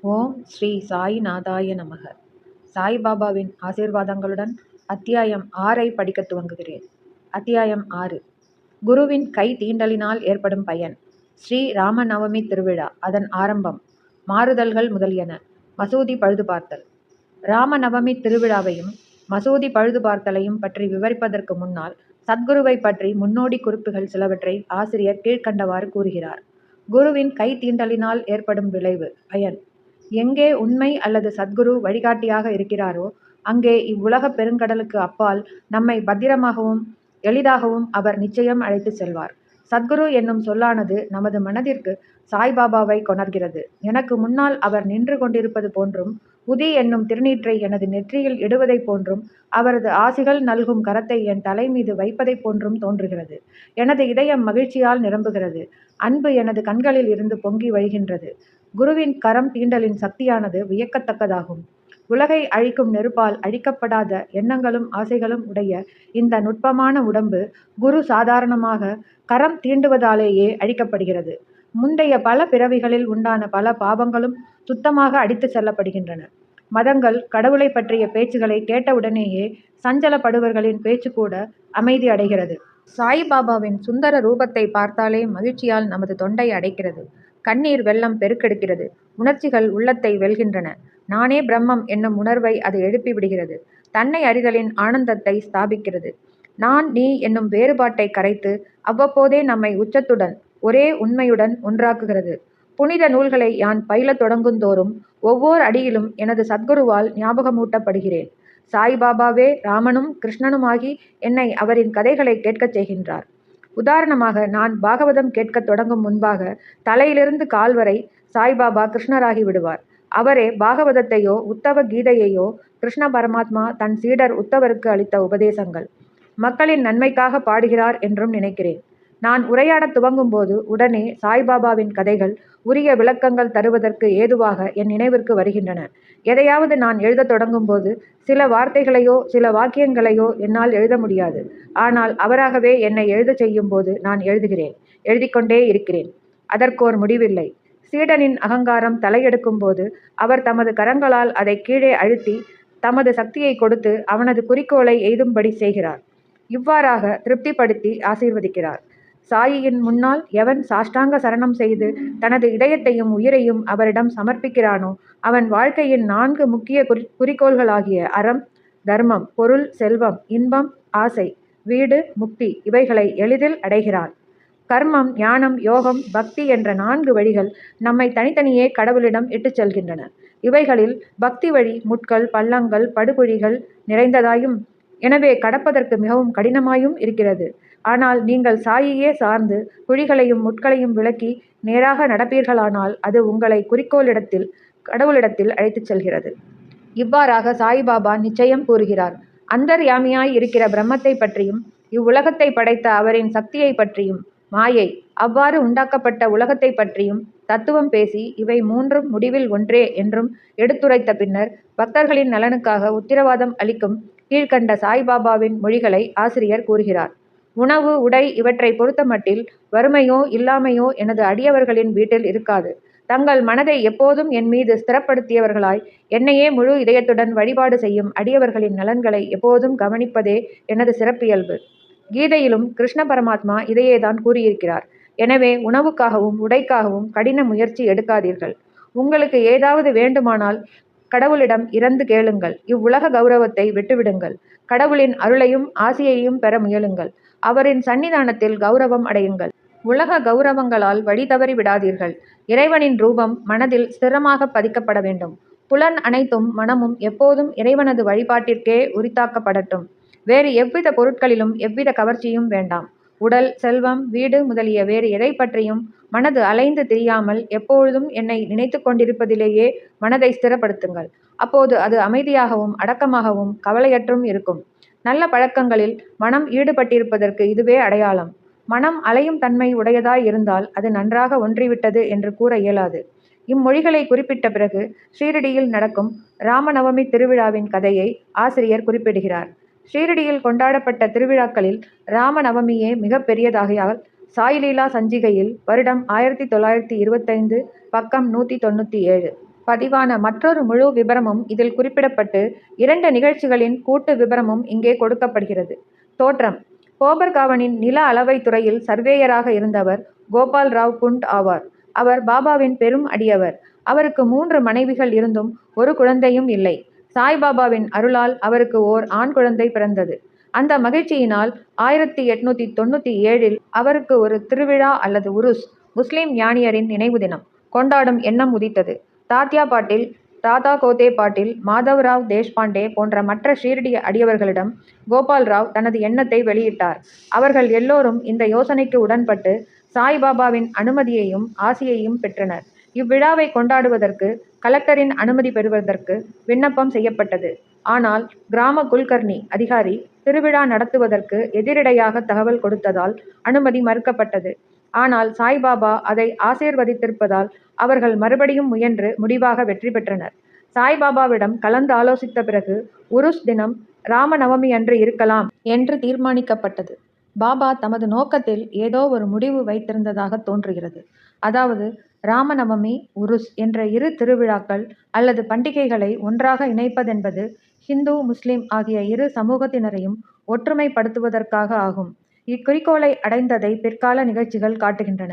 ஓம் ஸ்ரீ சாயிநாதாய நமக. சாய்பாபாவின் ஆசீர்வாதங்களுடன் அத்தியாயம் ஆறை படிக்கத் துவங்குகிறேன். அத்தியாயம் ஆறு. குருவின் கை தீண்டலினால் ஏற்படும் பயன். ஸ்ரீ ராமநவமி திருவிழா அதன் ஆரம்பம். மாறுதல்கள் முதலியன. மசூதி பழுது பார்த்தல். ராமநவமி திருவிழாவையும் மசூதி பழுது பார்த்தலையும் பற்றி விவரிப்பதற்கு முன்னால் சத்குருவை பற்றி முன்னோடி குறிப்புகள் சிலவற்றை ஆசிரியர் கீழ்க்கண்டவாறு கூறுகிறார். குருவின் கை தீண்டலினால் ஏற்படும் விளைவு பயன். எங்கே உண்மை அல்லது சத்குரு வழிகாட்டியாக இருக்கிறாரோ அங்கே இவ்வுலகப் பெருங்கடலுக்கு அப்பால் நம்மை பத்திரமாகவும் எளிதாகவும் அவர் நிச்சயம் அழைத்துச் செல்வார். சத்குரு என்னும் சொல்லானது நமது மனதிற்கு சாய்பாபாவை கொணர்கிறது. எனக்கு முன்னால் அவர் நின்று கொண்டிருப்பது போன்றும் உதி என்னும் திருநீற்றை எனது நெற்றியில் இடுவதைப் போன்றும் அவரது ஆசிகள் நல்கும் கரத்தை என் தலை மீது வைப்பதைப் போன்றும் தோன்றுகிறது. எனது இதயம் மகிழ்ச்சியால் நிரம்புகிறது. அன்பு எனது கண்களில் இருந்து பொங்கி வழிகின்றது. குருவின் கரம் தீண்டலின் சக்தியானது வியக்கத்தக்கதாகும். உலகை அழிக்கும் நெருப்பால் அழிக்கப்படாத எண்ணங்களும் ஆசைகளும் உடைய இந்த நுட்பமான உடம்பு குரு சாதாரணமாக கரம் தீண்டுவதாலேயே அழிக்கப்படுகிறது. முந்தைய பல பிறவிகளில் உண்டான பல பாவங்களும் சுத்தமாக அடித்து செல்லப்படுகின்றன. மதங்கள் கடவுளை பற்றிய பேச்சுகளை கேட்டவுடனேயே சஞ்சலப்படுவர்களின் பேச்சு கூட அமைதி அடைகிறது. சாய்பாபாவின் சுந்தர ரூபத்தை பார்த்தாலே மகிழ்ச்சியால் நமது தொண்டை அடைக்கிறது. கண்ணீர் வெள்ளம் பெருக்கெடுக்கிறது. உணர்ச்சிகள் உள்ளத்தை வெல்கின்றன. நானே பிரம்மம் என்னும் உணர்வை அது எழுப்பி விடுகிறது. தன்னை அறிதலின் ஆனந்தத்தை ஸ்தாபிக்கிறது. நான் நீ என்னும் வேறுபாட்டை கரைத்து அவ்வப்போதே நம்மை உச்சத்துடன் ஒரே உண்மையுடன் ஒன்றாக்குகிறது. புனித நூல்களை யான் பயிலத் தொடங்குந்தோறும் ஒவ்வொரு அடியிலும் எனது சத்குருவால் ஞாபகமூட்டப்படுகிறேன். சாய்பாபாவே ராமனும் கிருஷ்ணனுமாகி என்னை அவரின் கதைகளை கேட்கச் செய்கின்றார். உதாரணமாக நான் பாகவதம் கேட்கத் தொடங்கும் முன்பாக தலையிலிருந்து கால் வரை சாய்பாபா கிருஷ்ணராகி விடுவார். அவரே பாகவதத்தையோ உத்தவ கீதையையோ கிருஷ்ண பரமாத்மா தன் சீடர் உத்தவருக்கு அளித்த உபதேசங்கள். மக்களின் நன்மைக்காக பாடுகிறார் என்றும் நினைக்கிறேன். நான் உரையாடத் துவங்கும் போது உடனே சாய்பாபாவின் கதைகள் உரிய விளக்கங்கள் தருவதற்கு ஏதுவாக என் நினைவிற்கு வருகின்றன. எதையாவது நான் எழுதத் தொடங்கும்போது சில வார்த்தைகளையோ சில வாக்கியங்களையோ என்னால் எழுத முடியாது. ஆனால் அவராகவே என்னை எழுதச் செய்யும்போது நான் எழுதுகிறேன். எழுதிக்கொண்டே இருக்கிறேன். அதற்கோர் முடிவில்லை. சீடனின் அகங்காரம் தலையெடுக்கும் போது அவர் தமது கரங்களால் அதை கீழே அழுத்தி தமது சக்தியை கொடுத்து அவனது குறிக்கோளை எய்தும்படி செய்கிறார். இவ்வாறாக திருப்திப்படுத்தி ஆசீர்வதிக்கிறார். சாயியின் முன்னால் எவன் சாஷ்டாங்க சரணம் செய்து தனது இதயத்தையும் உயிரையும் அவரிடம் சமர்ப்பிக்கிறானோ அவன் வாழ்க்கையின் நான்கு முக்கிய குறி குறிக்கோள்களாகிய அறம் தர்மம் பொருள் செல்வம் இன்பம் ஆசை வீடு முக்தி இவைகளை எளிதில் அடைகிறான். கர்மம் ஞானம் யோகம் பக்தி என்ற நான்கு வழிகள் நம்மை தனித்தனியே கடவுளிடம் இட்டுச் செல்கின்றன. இவைகளில் பக்தி வழி முட்கள் பள்ளங்கள் படுகுழிகள் நிறைந்ததாயும் எனவே கடப்பதற்கு மிகவும் கடினமாயும் இருக்கிறது. ஆனால் நீங்கள் சாயையே சார்ந்து குழிகளையும் முட்களையும் விளக்கி நேராக நடப்பீர்களானால் அது உங்களை குறிக்கோளிடத்தில் கடவுளிடத்தில் அழைத்துச் செல்கிறது. இவ்வாறாக சாய்பாபா நிச்சயம் கூறுகிறார். அந்தர்யாமியாய் இருக்கிற பிரம்மத்தை பற்றியும் இவ்வுலகத்தை படைத்த அவரின் சக்தியை பற்றியும் மாயை அவ்வாறு உண்டாக்கப்பட்ட உலகத்தை பற்றியும் தத்துவம் பேசி இவை மூன்றும் முடிவில் ஒன்றே என்றும் எடுத்துரைத்த பின்னர் பக்தர்களின் நலனுக்காக உத்திரவாதம் அளிக்கும் கீழ்கண்ட சாய்பாபாவின் மொழிகளை ஆசிரியர் கூறுகிறார். உணவு உடை இவற்றை பொறுத்தமட்டில் வறுமையோ இல்லாமையோ எனது அடியவர்களின் வீட்டில் இருக்காது. தங்கள் மனதை எப்போதும் என் மீது ஸ்திரப்படுத்தியவர்களாய் என்னையே முழு இதயத்துடன் வழிபாடு செய்யும் அடியவர்களின் நலன்களை எப்போதும் கவனிப்பதே எனது சிறப்பியல்பு. கீதையிலும் கிருஷ்ண பரமாத்மா இதையேதான் கூறியிருக்கிறார். எனவே உணவுக்காகவும் உடைக்காகவும் கடின முயற்சி எடுக்காதீர்கள். உங்களுக்கு ஏதாவது வேண்டுமானால் கடவுளிடம் இறந்து கேளுங்கள். இவ்வுலக கௌரவத்தை விட்டுவிடுங்கள். கடவுளின் அருளையும் ஆசியையும் பெற முயலுங்கள். அவரின் சன்னிதானத்தில் கௌரவம் அடையுங்கள். உலக கௌரவங்களால் வழி தவறி விடாதீர்கள். இறைவனின் ரூபம் மனதில் ஸ்திரமாக பதிக்கப்பட வேண்டும். புலன் அனைத்தும் மனமும் எப்போதும் இறைவனது வழிபாட்டிற்கே உரித்தாக்கப்படட்டும். வேறு எவ்வித பொருட்களிலும் எவ்வித கவர்ச்சியும் வேண்டாம். உடல் செல்வம் வீடு முதலிய வேறு எதை பற்றியும் மனது அலைந்து திரியாமல் எப்பொழுதும் என்னை நினைத்து கொண்டிருப்பதிலேயே மனதை ஸ்திரப்படுத்துங்கள். அப்போது அது அமைதியாகவும் அடக்கமாகவும் கவலையற்றும் இருக்கும். நல்ல பழக்கங்களில் மனம் ஈடுபட்டிருப்பதற்கு இதுவே அடையாளம். மனம் அலையும் தன்மை உடையதாய் இருந்தால் அது நன்றாக ஒன்றிவிட்டது என்று கூற இயலாது. இம்மொழிகளை குறிப்பிட்ட பிறகு ஷீரடியில் நடக்கும் ராமநவமி திருவிழாவின் கதையை ஆசிரியர் குறிப்பிடுகிறார். ஷீரடியில் கொண்டாடப்பட்ட திருவிழாக்களில் ராமநவமியே மிக பெரியதாகையால் சாய்லீலா சஞ்சிகையில் வருடம் ஆயிரத்தி தொள்ளாயிரத்தி இருபத்தைந்து பக்கம் நூற்றி தொண்ணூற்றி ஏழு. பதிவான மற்றொரு முழு விபரமும் இதில் குறிப்பிடப்பட்டு இரண்டு நிகழ்ச்சிகளின் கூட்டு விபரமும் இங்கே கொடுக்கப்படுகிறது. தோற்றம் கோபர்காவனின் நில அளவைத் துறையில் சர்வேயராக இருந்தவர் கோபால் ராவ் குண்ட் ஆவார். அவர் பாபாவின் பெரும் அடியவர். அவருக்கு மூன்று மனைவிகள் இருந்தும் ஒரு குழந்தையும் இல்லை. சாய்பாபாவின் அருளால் அவருக்கு ஓர் ஆண் குழந்தை பிறந்தது. அந்த மகிழ்ச்சியினால் ஆயிரத்தி எட்நூத்தி தொண்ணூற்றி ஏழில் அவருக்கு ஒரு திருவிழா அல்லது உருஸ் முஸ்லிம் ஞானியரின் நினைவு தினம் கொண்டாடும் எண்ணம் உதித்தது. தாத்யா பாட்டில் தாதா கோத்தே பாட்டில் மாதவராவ் தேஷ்பாண்டே போன்ற மற்ற ஷீரடி அடியவர்களிடம் கோபால்ராவ் தனது எண்ணத்தை வெளியிட்டார். அவர்கள் எல்லோரும் இந்த யோசனைக்கு உடன்பட்டு சாய்பாபாவின் அனுமதியையும் ஆசியையும் பெற்றனர். இவ்விழாவை கொண்டாடுவதற்கு கலெக்டரின் அனுமதி பெறுவதற்கு விண்ணப்பம் செய்யப்பட்டது. ஆனால் கிராம குல்கர்ணி அதிகாரி திருவிழா நடத்துவதற்கு எதிரிடையாக தகவல் கொடுத்ததால் அனுமதி மறுக்கப்பட்டது. ஆனால் சாய்பாபா அதை ஆசீர்வதித்திருப்பதால் அவர்கள் மறுபடியும் முயன்று முடிவாக வெற்றி பெற்றனர். சாய்பாபாவிடம் கலந்து ஆலோசித்த பிறகு உருஸ் தினம் ராம நவமியன்று இருக்கலாம் என்று தீர்மானிக்கப்பட்டது. பாபா தமது நோக்கத்தில் ஏதோ ஒரு முடிவு வைத்திருந்ததாக தோன்றுகிறது. அதாவது ராம நவமி உருஸ் என்ற இரு திருவிழாக்கள் அல்லது பண்டிகைகளை ஒன்றாக இணைப்பதென்பது ஹிந்து முஸ்லிம் ஆகிய இரு சமூகத்தினரையும் ஒற்றுமைப்படுத்துவதற்காக ஆகும். இக்குறிக்கோளை அடைந்ததை பிற்கால நிகழ்ச்சிகள் காட்டுகின்றன.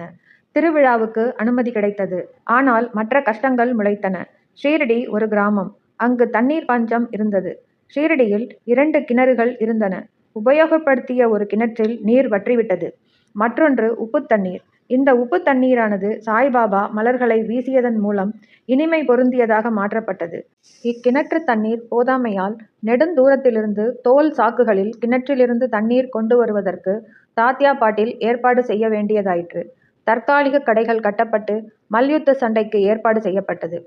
திருவிழாவுக்கு அனுமதி கிடைத்தது. ஆனால் மற்ற கஷ்டங்கள் முளைத்தன. ஷீரடி ஒரு கிராமம். அங்கு தண்ணீர் பஞ்சம் இருந்தது. ஷீரடியில் இரண்டு கிணறுகள் இருந்தன. உபயோகப்படுத்திய ஒரு கிணற்றில் நீர் வற்றிவிட்டது. மற்றொன்று உப்பு தண்ணீர். இந்த உப்பு தண்ணீரானது சாய்பாபா மலர்களை வீசியதன் மூலம் இனிமை பொருந்தியதாக மாற்றப்பட்டது. இக்கிணற்று தண்ணீர் போதாமையால் நெடுந்தூரத்திலிருந்து தோல் சாக்குகளில் கிணற்றிலிருந்து தண்ணீர் கொண்டு வருவதற்கு தாத்யா பாட்டில் ஏற்பாடு செய்ய வேண்டியதாயிற்று. தற்காலிக கடைகள் கட்டப்பட்டு மல்யுத்த சண்டைக்கு ஏற்பாடு செய்யப்பட்டது.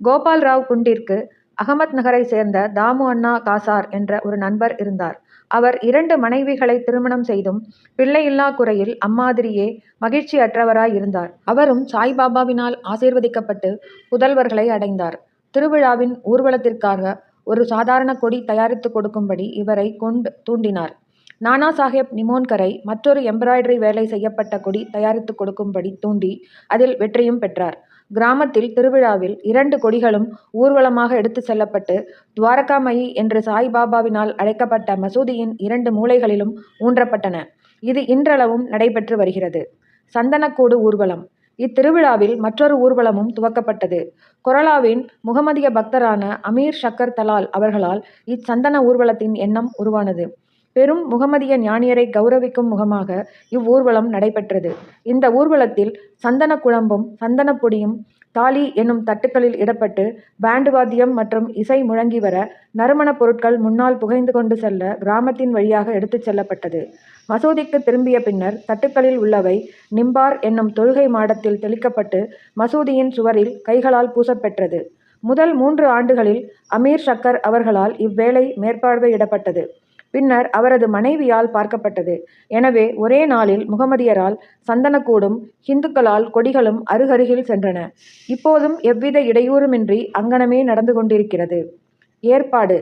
கோபால்ராவ் குண்டிற்கு அகமத் நகரைச் சேர்ந்த தாமு அண்ணா காசார் என்ற ஒரு நண்பர் இருந்தார். அவர் இரண்டு மனைவிகளை திருமணம் செய்தும் பிள்ளையில்லா குறையில் அம்மாதிரியே மகிழ்ச்சியற்றவராய் இருந்தார். அவரும் சாய்பாபாவினால் ஆசீர்வதிக்கப்பட்டு புதல்வர்களை அடைந்தார். திருவிழாவின் ஊர்வலத்திற்காக ஒரு சாதாரண கொடி தயாரித்துக் கொடுக்கும்படி இவரை கொண்டு தூண்டினார். நானா சாஹேப் நிமோன்கரை மற்றொரு எம்ப்ராய்டரி வேலை செய்யப்பட்ட கொடி தயாரித்து கொடுக்கும்படி தூண்டி அதில் வெற்றியும் பெற்றார். கிராமத்தில் திருவிழாவில் இரண்டு கொடிகளும் ஊர்வலமாக எடுத்துச் செல்லப்பட்டு துவாரகாமயி என்று சாய்பாபாவினால் அழைக்கப்பட்ட மசூதியின் இரண்டு மூலைகளிலும் ஊன்றப்பட்டன. இது இன்றளவும் நடைபெற்று வருகிறது. சந்தனக்கூடு ஊர்வலம் இத்திருவிழாவில் மற்றொரு ஊர்வலமும் துவக்கப்பட்டது. கொரலாவின் முகமதிய பக்தரான அமீர் ஷக்கர் தலால் அவர்களால் இச்சந்தன ஊர்வலத்தின் எண்ணம் உருவானது. பெரும் முகமதிய ஞானியரை கௌரவிக்கும் முகமாக இவ்வூர்வலம் நடைபெற்றது. இந்த ஊர்வலத்தில் சந்தன குழம்பும் சந்தனப்பொடியும் தாலி என்னும் தட்டுக்களில் இடப்பட்டு பேண்டு வாத்தியம் மற்றும் இசை முழங்கி வர நறுமணப் பொருட்கள் முன்னால் புகைந்து கொண்டு செல்ல கிராமத்தின் வழியாக எடுத்துச் செல்லப்பட்டது. மசூதிக்குத் திரும்பிய பின்னர் தட்டுக்களில் உள்ளவை நிம்பார் என்னும் தொழுகை மாடத்தில் தெளிக்கப்பட்டு மசூதியின் சுவரில் கைகளால் பூசப்பெற்றது. முதல் மூன்று ஆண்டுகளில் அமீர் ஷக்கர் அவர்களால் இவ்வேலை மேற்பார்வையிடப்பட்டது. பின்னர் அவரது மனைவியால் பார்க்கப்பட்டது. எனவே ஒரே நாளில் முகமதியரால் சந்தனக்கூடும் ஹிந்துக்களால் கொடிகளும் அருகருகில் சென்றன. இப்போதும் எவ்வித இடையூறுமின்றி அங்கனமே நடந்து கொண்டிருக்கிறது. ஏற்பாடு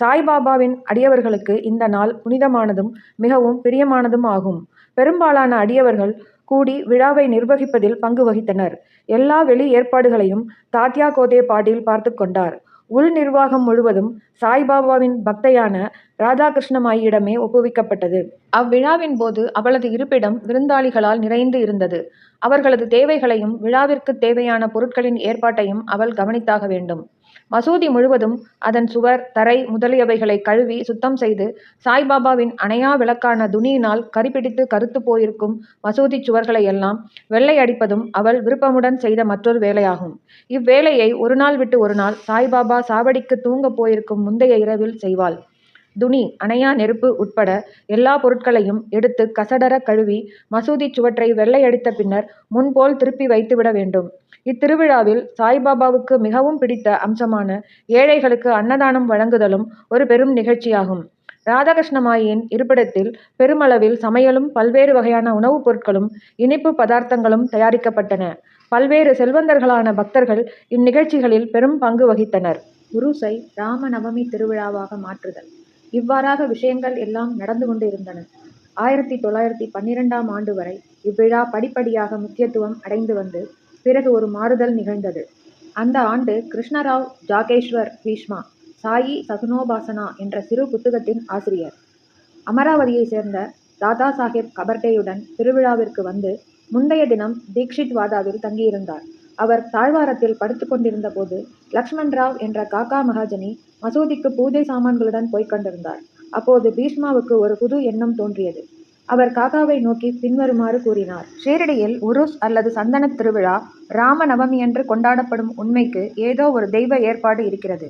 சாய்பாபாவின் அடியவர்களுக்கு இந்த நாள் புனிதமானதும் மிகவும் பிரியமானதும் ஆகும். பெரும்பாலான அடியவர்கள் கூடி விழாவை நிர்வகிப்பதில் பங்கு வகித்தனர். எல்லா வெளி ஏற்பாடுகளையும் தாத்யா கோதே பாட்டீல் பார்த்து கொண்டார். உள் நிர்வாகம் முழுவதும் சாய்பாபாவின் பக்தையான ராதாகிருஷ்ணமாயிடமே ஒப்புவிக்கப்பட்டது. அவ்விழாவின் போது அவளது இருப்பிடம் விருந்தாளிகளால் நிறைந்து இருந்தது. அவர்களது தேவைகளையும் விழாவிற்கு தேவையான பொருட்களின் ஏற்பாட்டையும் அவள் கவனித்தாக வேண்டும். மசூதி முழுவதும் அதன் சுவர் தரை முதலியவைகளை கழுவி சுத்தம் செய்து சாய்பாபாவின் அணையா விளக்கான துணியினால் கரிபிடித்து கருத்து போயிருக்கும் மசூதிச் வெள்ளை வெள்ளையடிப்பதும் அவள் விருப்பமுடன் செய்த மற்றொரு வேலையாகும். இவ்வேலையை ஒரு நாள் விட்டு ஒரு நாள் சாய்பாபா சாவடிக்கு தூங்கப் போயிருக்கும் முந்தைய இரவில் செய்வாள். துணி அணையா நெருப்பு உட்பட எல்லா பொருட்களையும் எடுத்து கசடறக் கழுவி மசூதிச் சுவற்றை வெள்ளையடித்த பின்னர் முன்போல் திருப்பி வைத்துவிட வேண்டும். இத்திருவிழாவில் சாய்பாபாவுக்கு மிகவும் பிடித்த அம்சமான ஏழைகளுக்கு அன்னதானம் வழங்குதலும் ஒரு பெரும் நிகழ்ச்சியாகும். ராதாகிருஷ்ணமாயின் இருப்பிடத்தில் பெருமளவில் சமையலும் பல்வேறு வகையான உணவுப் பொருட்களும் இனிப்பு பதார்த்தங்களும் தயாரிக்கப்பட்டன. பல்வேறு செல்வந்தர்களான பக்தர்கள் இந்நிகழ்ச்சிகளில் பெரும் பங்கு வகித்தனர். உருசை ராம நவமி திருவிழாவாக மாற்றுதல் இவ்வாறாக விஷயங்கள் எல்லாம் நடந்து கொண்டு இருந்தன ஆயிரத்தி தொள்ளாயிரத்தி பன்னிரெண்டாம் ஆண்டு வரை இவ்விழா படிப்படியாக முக்கியத்துவம் அடைந்து வந்து பிறகு ஒரு மாறுதல் நிகழ்ந்தது. அந்த ஆண்டு கிருஷ்ணராவ் ஜாகேஸ்வர் பீஷ்மா சாயி சகுனோபாசனா என்ற சிறு புத்தகத்தின் ஆசிரியர். அமராவதியைச் சேர்ந்த தாதா சாஹேப் கபர்டேயுடன் திருவிழாவிற்கு வந்து முந்தைய தினம் தீக்ஷித் வாதாவில் தங்கியிருந்தார். அவர் தாழ்வாரத்தில் படுத்து கொண்டிருந்த போது லக்ஷ்மண் ராவ் என்ற காக்கா மகாஜனி மசூதிக்கு பூஜை சாமான்களுடன் போய்க் கொண்டிருந்தார். அப்போது பீஷ்மாவுக்கு ஒரு புது எண்ணம் தோன்றியது. அவர் காக்காவை நோக்கி பின்வருமாறு கூறினார். ஷேரடியில் உருஸ் அல்லது சந்தனத் திருவிழா ராம நவமியன்று கொண்டாடப்படும் உண்மைக்கு ஏதோ ஒரு தெய்வ ஏற்பாடு இருக்கிறது.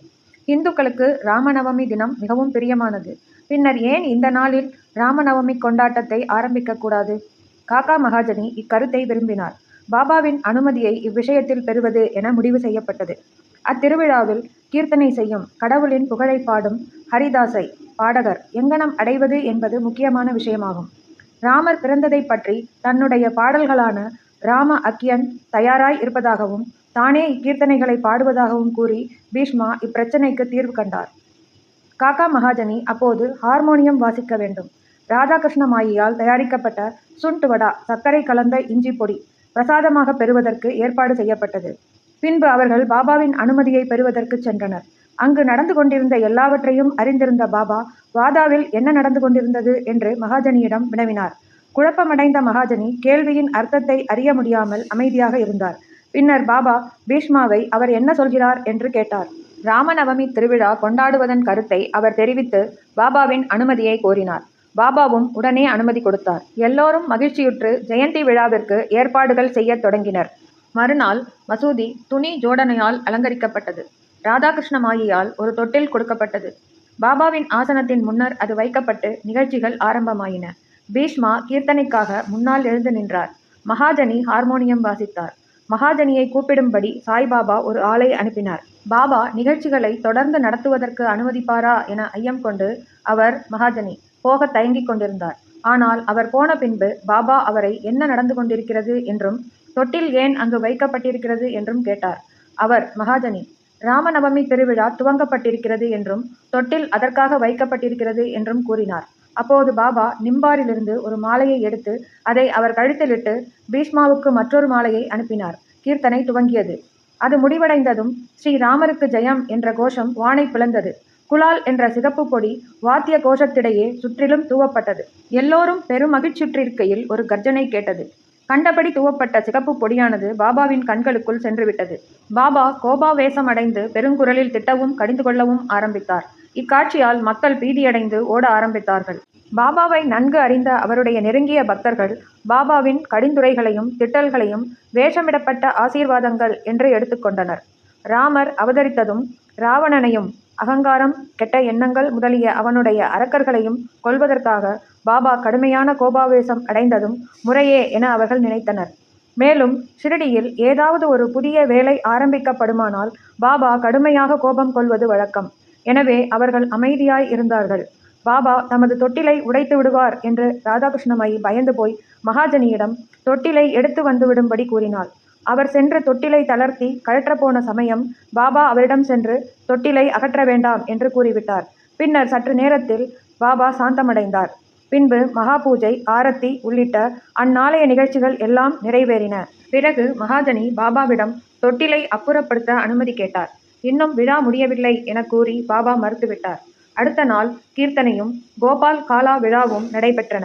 இந்துக்களுக்கு ராமநவமி தினம் மிகவும் பிரியமானது. பின்னர் ஏன் இந்த நாளில் ராமநவமி கொண்டாட்டத்தை ஆரம்பிக்கக்கூடாது காக்கா மகாஜனி இக்கருத்தை விரும்பினார். பாபாவின் அனுமதியை இவ்விஷயத்தில் பெறுவது என முடிவு செய்யப்பட்டது. அத்திருவிழாவில் கீர்த்தனை செய்யும் கடவுளின் புகழை பாடும் ஹரிதாசை பாடகர் எங்கனம் அடைவது என்பது முக்கியமான விஷயமாகும். ராமர் பிறந்ததைப் பற்றி தன்னுடைய பாடல்களான ராம அக்கியன் தயாராய் இருப்பதாகவும் தானே இக்கீர்த்தனைகளை பாடுவதாகவும் கூறி பீஷ்மா இப்பிரச்சனைக்கு தீர்வு கண்டார். காக்கா மகாஜனி அப்போது ஹார்மோனியம் வாசிக்க வேண்டும். ராதாகிருஷ்ண மாயியால் தயாரிக்கப்பட்ட சுண்டுவடா சர்க்கரை கலந்த இஞ்சி பொடி பிரசாதமாக பெறுவதற்கு ஏற்பாடு செய்யப்பட்டது. பின்பு அவர்கள் பாபாவின் அனுமதியை பெறுவதற்கு சென்றனர். அங்கு நடந்து கொண்டிருந்த எல்லாவற்றையும் அறிந்திருந்த பாபா வாதாவில் என்ன நடந்து கொண்டிருந்தது? என்று மகாஜனியிடம் வினவினார். குழப்பமடைந்த மகாஜனி கேள்வியின் அர்த்தத்தை அறிய முடியாமல் அமைதியாக இருந்தார். பின்னர் பாபா பீஷ்மாவை அவர் என்ன சொல்கிறார்? என்று கேட்டார். ராமநவமி திருவிழா கொண்டாடுவதன் கருத்தை அவர் தெரிவித்து பாபாவின் அனுமதியை கோரினார். பாபாவும் உடனே அனுமதி கொடுத்தார். எல்லோரும் மகிழ்ச்சியுற்று ஜெயந்தி விழாவிற்கு ஏற்பாடுகள் செய்யத் தொடங்கினர். மறுநாள் மசூதி துணி ஜோடனையால் அலங்கரிக்கப்பட்டது. ராதாகிருஷ்ண மாயியால் ஒரு தொட்டில் கொடுக்கப்பட்டது. பாபாவின் ஆசனத்தின் முன்னர் அது வைக்கப்பட்டு நிகழ்ச்சிகள் ஆரம்பமாயின. பீஷ்மா கீர்த்தனைக்காக முன்னால் எழுந்து நின்றார். மகாஜனி ஹார்மோனியம் வாசித்தார். மகாஜனியை கூப்பிடும்படி சாய்பாபா ஒரு ஆளை அனுப்பினார். பாபா நிகழ்ச்சிகளை தொடர்ந்து நடத்துவதற்கு அனுமதிப்பாரா என ஐயம் கொண்டு அவர் மகாஜனி போக தயங்கிக் கொண்டிருந்தார். ஆனால் அவர் போன பின்பு பாபா அவரை என்ன நடந்து கொண்டிருக்கிறது என்றும் தொட்டில் ஏன் அங்கு வைக்கப்பட்டிருக்கிறது என்றும் கேட்டார். அவர் மகாஜனி ராமநவமி திருவிழா துவங்கப்பட்டிருக்கிறது என்றும் தொட்டில் அதற்காக வைக்கப்பட்டிருக்கிறது என்றும் கூறினார். அப்போது பாபா நிம்பாரிலிருந்து ஒரு மாலையை எடுத்து அதை அவர் கழுத்திலிட்டு பீஷ்மாவுக்கு மற்றொரு மாலையை அனுப்பினார். கீர்த்தனை துவங்கியது. அது முடிவடைந்ததும் ஸ்ரீ ராமருக்கு ஜெயம் என்ற கோஷம் வானை பிளந்தது. குலால் என்ற சிகப்பு பொடி வாத்திய கோஷத்திடையே சுற்றிலும் தூவப்பட்டது. எல்லோரும் பெரும் மகிழ்ச்சியுற்றிருக்கையில் ஒரு கர்ஜனை கேட்டது. கண்டபடி துவப்பட்ட சிகப்பு பொடியானது பாபாவின் கண்களுக்குள் சென்றுவிட்டது. பாபா கோபாவேசம் அடைந்து பெருங்குரலில் திட்டவும் கடிந்து கொள்ளவும் ஆரம்பித்தார். இக்காட்சியால் மக்கள் பீதியடைந்து ஓட ஆரம்பித்தார்கள். பாபாவை நன்கு அறிந்த அவருடைய நெருங்கிய பக்தர்கள் பாபாவின் கடிந்துரைகளையும் திட்டல்களையும் வேஷமிடப்பட்ட ஆசீர்வாதங்கள் என்று எடுத்துக்கொண்டனர் ராமர் அவதரித்ததும் ராவணனையும் அகங்காரம் கெட்ட எண்ணங்கள் முதலிய அவனுடைய அரக்கர்களையும் கொல்வதற்காக பாபா கடுமையான கோபாவேசம் அடைந்ததும் முறையே என அவர்கள் நினைத்தனர். மேலும் ஷிரடியில் ஏதாவது ஒரு புதிய வேலை ஆரம்பிக்கப்படுமானால் பாபா கடுமையாக கோபம் கொள்வது வழக்கம். எனவே அவர்கள் அமைதியாய் இருந்தார்கள். பாபா தமது தொட்டிலை உடைத்து விடுவார் என்று ராதாகிருஷ்ணமாயி பயந்து போய் மகாஜனியிடம் தொட்டிலை எடுத்து வந்து விடும்படி கூறினாள். அவர் சென்று தொட்டிலை தளர்த்தி கழற்றப்போன சமயம் பாபா அவரிடம் சென்று தொட்டிலை அகற்ற வேண்டாம் என்று கூறிவிட்டார். பின்னர் சற்று நேரத்தில் பாபா சாந்தமடைந்தார். பின்பு மகா பூஜை ஆரத்தி உள்ளிட்ட அந்நாளைய நிகழ்ச்சிகள் எல்லாம் நிறைவேறின. பிறகு மகாஜனி பாபாவிடம் தொட்டிலை அப்புறப்படுத்த அனுமதி கேட்டார். இன்னும் விழா முடியவில்லை என கூறி பாபா மறுத்துவிட்டார். அடுத்த நாள் கீர்த்தனையும் கோபால் காலா விழாவும் நடைபெற்றன.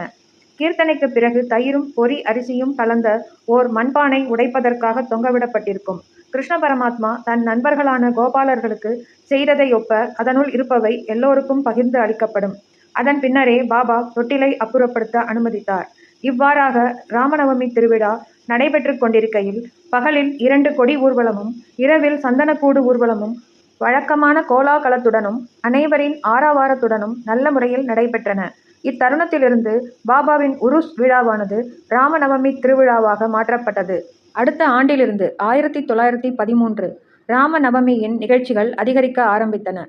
கீர்த்தனைக்கு பிறகு தயிரும் பொரி அரிசியும் கலந்த ஓர் மண்பானை உடைப்பதற்காக தொங்கவிடப்பட்டிருக்கும். கிருஷ்ண பரமாத்மா தன் நண்பர்களான கோபாலர்களுக்கு செய்ததை ஒப்ப அதனுள் இருப்பவை எல்லோருக்கும் பகிர்ந்து அளிக்கப்படும். அதன் பின்னரே பாபா தொட்டிலை அப்புறப்படுத்த அனுமதித்தார். இவ்வாறாக ராமநவமி திருவிழா நடைபெற்று கொண்டிருக்கையில் பகலில் இரண்டு கொடி ஊர்வலமும் இரவில் சந்தனக்கூடு ஊர்வலமும் வழக்கமான கோலாகலத்துடனும் அனைவரின் ஆரவாரத்துடனும் நல்ல முறையில் நடைபெற்றன. இத்தருணத்திலிருந்து பாபாவின் உருஸ் விழாவானது ராமநவமி திருவிழாவாக மாற்றப்பட்டது. அடுத்த ஆண்டிலிருந்து ஆயிரத்தி தொள்ளாயிரத்தி பதிமூன்று ராமநவமியின் நிகழ்ச்சிகள் அதிகரிக்க ஆரம்பித்தன.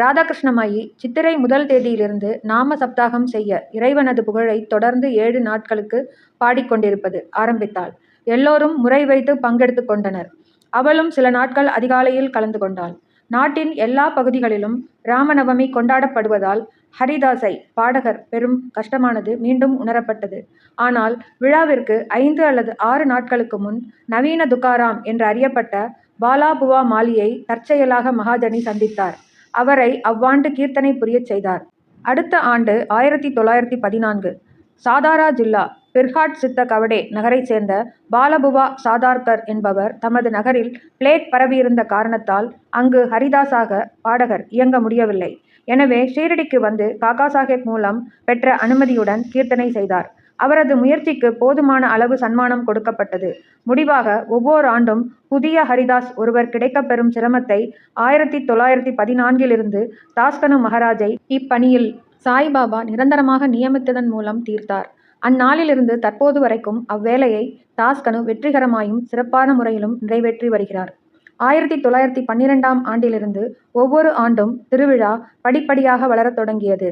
ராதாகிருஷ்ணமாயி சித்திரை முதல் தேதியிலிருந்து நாம சப்தாகம் செய்ய இறைவனது புகழை தொடர்ந்து ஏழு நாட்களுக்கு பாடிக்கொண்டிருப்பது ஆரம்பித்தாள். எல்லோரும் முறை வைத்து பங்கெடுத்து கொண்டனர். அவளும் சில நாட்கள் அதிகாலையில் கலந்து கொண்டாள். நாட்டின் எல்லா பகுதிகளிலும் ராமநவமி கொண்டாடப்படுவதால் ஹரிதாஸை பாடகர் பெரும் கஷ்டமானது மீண்டும் உணரப்பட்டது. ஆனால் விழாவிற்கு ஐந்து அல்லது ஆறு நாட்களுக்கு முன் நவீன துக்காராம் என்று அறியப்பட்ட பாலாபுவா மாலியை தற்செயலாக மகாஜனி சந்தித்தார். அவரை அவ்வாண்டு கீர்த்தனை புரியச் செய்தார். அடுத்த ஆண்டு ஆயிரத்தி தொள்ளாயிரத்தி பதினான்கு சாதாரா ஜில்லா பிர்ஹாட் சித்த கவடே நகரைச் சேர்ந்த பாலபுவா சாதார்கர் என்பவர் தமது நகரில் பிளேக் பரவியிருந்த காரணத்தால் அங்கு ஹரிதாஸாக பாடகர் இயங்க முடியவில்லை. எனவே ஷீரடிக்கு வந்து காகாசாகேப் மூலம் பெற்ற அனுமதியுடன் கீர்த்தனை செய்தார். அவரது முயற்சிக்கு போதுமான அளவு சன்மானம் கொடுக்கப்பட்டது. முடிவாக ஒவ்வொரு ஆண்டும் புதிய ஹரிதாஸ் ஒருவர் கிடைக்கப்பெறும் சிரமத்தை ஆயிரத்தி தொள்ளாயிரத்தி பதினான்கிலிருந்து தாஸ்கனு மகாராஜை இப்பணியில் சாய்பாபா நிரந்தரமாக நியமித்ததன் மூலம் தீர்த்தார். அந்நாளிலிருந்து தற்போது வரைக்கும் அவ்வேலையை தாஸ்கனு வெற்றிகரமாயும் சிறப்பான முறையிலும் நிறைவேற்றி வருகிறார். ஆயிரத்தி தொள்ளாயிரத்தி பன்னிரெண்டாம் ஆண்டிலிருந்து ஒவ்வொரு ஆண்டும் திருவிழா படிப்படியாக வளரத் தொடங்கியது.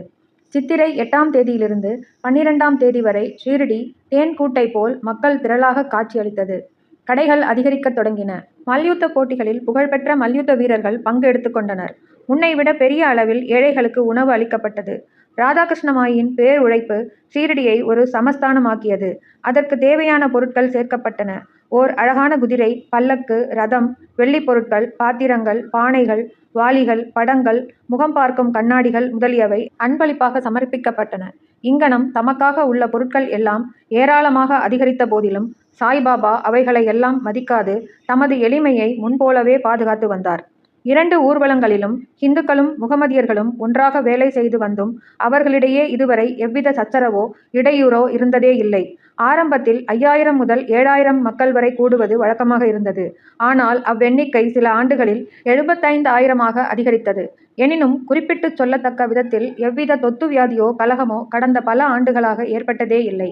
சித்திரை எட்டாம் தேதியிலிருந்து பன்னிரெண்டாம் தேதி வரை ஷீரடி தேன் கூட்டை போல் மக்கள் திரளாக காட்சியளித்தது. கடைகள் அதிகரிக்கத் தொடங்கின. மல்யுத்த போட்டிகளில் புகழ்பெற்ற மல்யுத்த வீரர்கள் பங்கு எடுத்துக்கொண்டனர் முன்னை முன்னைவிட பெரிய அளவில் ஏழைகளுக்கு உணவு அளிக்கப்பட்டது. ராதாகிருஷ்ணமாயியின் பேருழைப்பு ஷீரடியை ஒரு சமஸ்தானமாக்கியது. அதற்கு தேவையான பொருட்கள் சேர்க்கப்பட்டன. ஓர் அழகான குதிரை, பல்லக்கு, ரதம், வெள்ளிப் பொருட்கள், பாத்திரங்கள், பானைகள், வாளிகள், படங்கள், முகம் பார்க்கும் கண்ணாடிகள் முதலியவை அன்பளிப்பாக சமர்ப்பிக்கப்பட்டன. இங்ஙனம் தமக்காக உள்ள பொருட்கள் எல்லாம் ஏராளமாக அதிகரித்த போதிலும் சாய்பாபா அவைகளை எல்லாம் மதிக்காது தமது எளிமையை முன்போலவே பாதுகாத்து வந்தார். இரண்டு ஊர்வலங்களிலும் ஹிந்துக்களும் முகமதியர்களும் ஒன்றாக வேலை செய்து வந்தும் அவர்களிடையே இதுவரை எவ்வித சச்சரவோ இடையூறோ இருந்ததே இல்லை ஆரம்பத்தில் ஐயாயிரம் முதல் ஏழாயிரம் மக்கள் வரை கூடுவது வழக்கமாக இருந்தது. ஆனால் அவ்வெண்ணிக்கை சில ஆண்டுகளில் எழுபத்தைந்து ஆயிரமாக அதிகரித்தது. எனினும் குறிப்பிட்டுச் சொல்லத்தக்க விதத்தில் எவ்வித தொத்து வியாதியோ கலகமோ கடந்த பல ஆண்டுகளாக ஏற்பட்டதே இல்லை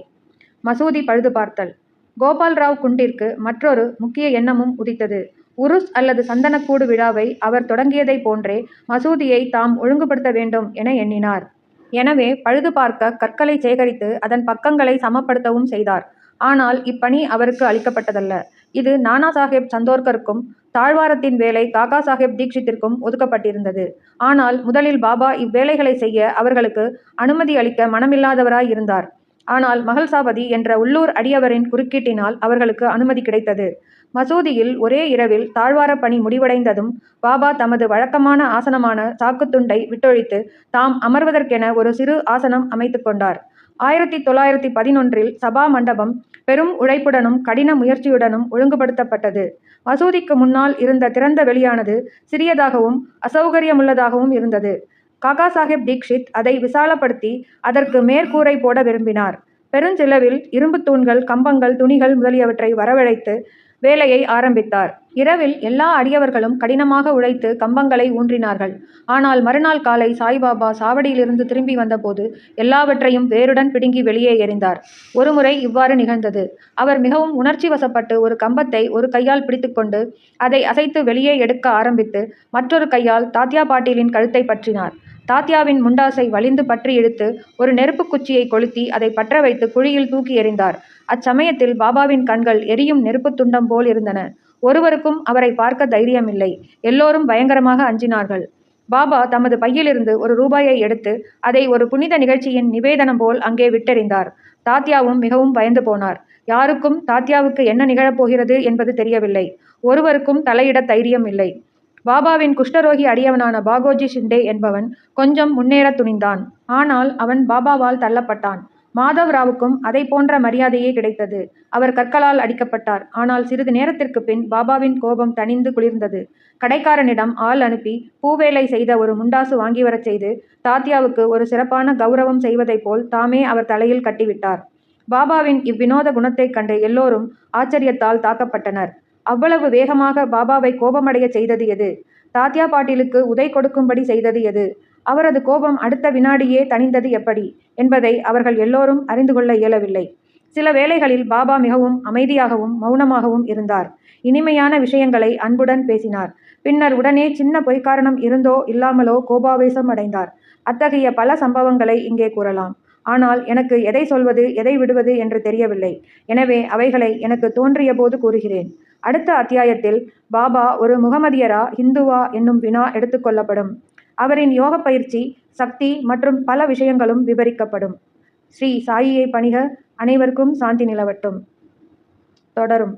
மசூதி பழுதுபார்த்தல் கோபால்ராவ் குண்டிற்கு மற்றொரு முக்கிய எண்ணமும் உதித்தது. உருஸ் அல்லது சந்தனக்கூடு விழாவை அவர் தொடங்கியதைப் போன்றே மசூதியை தாம் ஒழுங்குபடுத்த வேண்டும் என எண்ணினார். எனவே பழுது பார்க்க கற்களைச் சேகரித்து அதன் பக்கங்களை சமப்படுத்தவும் செய்தார். ஆனால் இப்பணி அவருக்கு அளிக்கப்பட்டதல்ல. இது நானா சாஹேப் சந்தோர்கருக்கும் தாழ்வாரத்தின் வேலை காகாசாகேப் தீக்ஷித்திற்கும் ஒதுக்கப்பட்டிருந்தது. ஆனால் முதலில் பாபா இவ்வேலைகளை செய்ய அவர்களுக்கு அனுமதி அளிக்க மனமில்லாதவராய் இருந்தார். ஆனால் மகள்சாபதி என்ற உள்ளூர் அடியவரின் குறுக்கீட்டினால் அவர்களுக்கு அனுமதி கிடைத்தது. மசூதியில் ஒரே இரவில் தாழ்வாரப் பணி முடிவடைந்ததும் பாபா தமது வழக்கமான ஆசனமான சாக்குத்துண்டை விட்டொழித்து தாம் அமர்வதற்கென ஒரு சிறு ஆசனம் அமைத்து கொண்டார். ஆயிரத்தி தொள்ளாயிரத்தி பதினொன்றில் சபா மண்டபம் பெரும் உழைப்புடனும் கடின முயற்சியுடனும் ஒழுங்குபடுத்தப்பட்டது. மசூதிக்கு முன்னால் இருந்த திறந்த வெளியானது சிறியதாகவும் அசௌகரியமுள்ளதாகவும் இருந்தது. காகாசாகேப் தீக்ஷித் அதை விசாலப்படுத்தி அதற்கு மேற்கூரை போட விரும்பினார். பெருஞ்சிலவில் இரும்புத் தூண்கள், கம்பங்கள், துணிகள் முதலியவற்றை வரவழைத்து வேலையை ஆரம்பித்தார். இரவில் எல்லா அடியவர்களும் கடினமாக உழைத்து கம்பங்களை ஊன்றினார்கள். ஆனால் மறுநாள் காலை சாய்பாபா சாவடியிலிருந்து திரும்பி வந்தபோது எல்லாவற்றையும் வேருடன் பிடுங்கி வெளியே எறிந்தார். ஒருமுறை இவ்வாறு நிகழ்ந்தது. அவர் மிகவும் உணர்ச்சி வசப்பட்டு ஒரு கம்பத்தை ஒரு கையால் பிடித்துக்கொண்டு அதை அசைத்து வெளியே எடுக்க ஆரம்பித்து மற்றொரு கையால் தாத்யா பாட்டீலின் கழுத்தைப் பற்றினார். தாத்யாவின் முண்டாசை வலிந்து பற்றி இழுத்து ஒரு நெருப்புக் குச்சியைக் கொளுத்தி அதை பற்ற வைத்து குழியில் தூக்கி எறிந்தார். அச்சமயத்தில் பாபாவின் கண்கள் எரியும் நெருப்புத் துண்டம் போல் இருந்தன. ஒருவருக்கும் அவரைப் பார்க்க தைரியமில்லை. எல்லோரும் பயங்கரமாக அஞ்சினார்கள். பாபா தமது பையிலிருந்து ஒரு ரூபாயை எடுத்து அதை ஒரு புனித நிகழ்ச்சியின் நிவேதனம் போல் அங்கே விட்டெறிந்தார். தாத்யாவும் மிகவும் பயந்து போனார். யாருக்கும் தாத்யாவுக்கு என்ன நிகழப் போகிறது என்பது தெரியவில்லை. ஒருவருக்கும் தலையிடத் தைரியம் இல்லை. பாபாவின் குஷ்டரோகி அடியவனான பாகோஜி ஷிண்டே என்பவன் கொஞ்சம் முன்னேறத் துணிந்தான். ஆனால் அவன் பாபாவால் தள்ளப்பட்டான். மாதவ்-ராவுக்கும் அதைப் போன்ற மரியாதையே கிடைத்தது. அவர் கற்களால் அடிக்கப்பட்டார். ஆனால் சிறிது நேரத்திற்குப் பின் பாபாவின் கோபம் தணிந்து குளிர்ந்தது. கடைக்காரனிடம் ஆள் அனுப்பி பூவேலை செய்த ஒரு முண்டாசு வாங்கிவரச் செய்து தாத்யாவுக்கு ஒரு சிறப்பான கௌரவம் செய்வதைப் போல் தாமே அவர் தலையில் கட்டிவிட்டார். பாபாவின் இவ்வினோத குணத்தைக் கண்டு எல்லோரும் ஆச்சரியத்தால் தாக்கப்பட்டனர். அவ்வளவு வேகமாக பாபாவை கோபமடைய செய்தது எது? தாத்யா பாட்டீலுக்கு உதை கொடுக்கும்படி செய்தது எது? அவரது கோபம் அடுத்த வினாடியே தணிந்தது எப்படி? என்பதை அவர்கள் எல்லோரும் அறிந்து கொள்ள இயலவில்லை. சில வேளைகளில் பாபா மிகவும் அமைதியாகவும் மௌனமாகவும் இருந்தார். இனிமையான விஷயங்களை அன்புடன் பேசினார். பின்னர் உடனே சின்ன பொய்க்காரணம் இருந்தோ இல்லாமலோ கோபாவேசம் அடைந்தார். அத்தகைய பல சம்பவங்களை இங்கே கூறலாம். ஆனால் எனக்கு எதை சொல்வது எதை விடுவது என்று தெரியவில்லை. எனவே அவைகளை எனக்குத் தோன்றியபோது கூறுகிறேன். அடுத்த அத்தியாயத்தில் பாபா ஒரு முகமதியரா ஹிந்துவா என்னும் வினா எடுத்துக்கொள்ளப்படும் அவரின் யோக பயிற்சி, சக்தி மற்றும் பல விஷயங்களும் விவரிக்கப்படும். ஸ்ரீ சாயியை பணிக. அனைவருக்கும் சாந்தி நிலவட்டும். தொடரும்.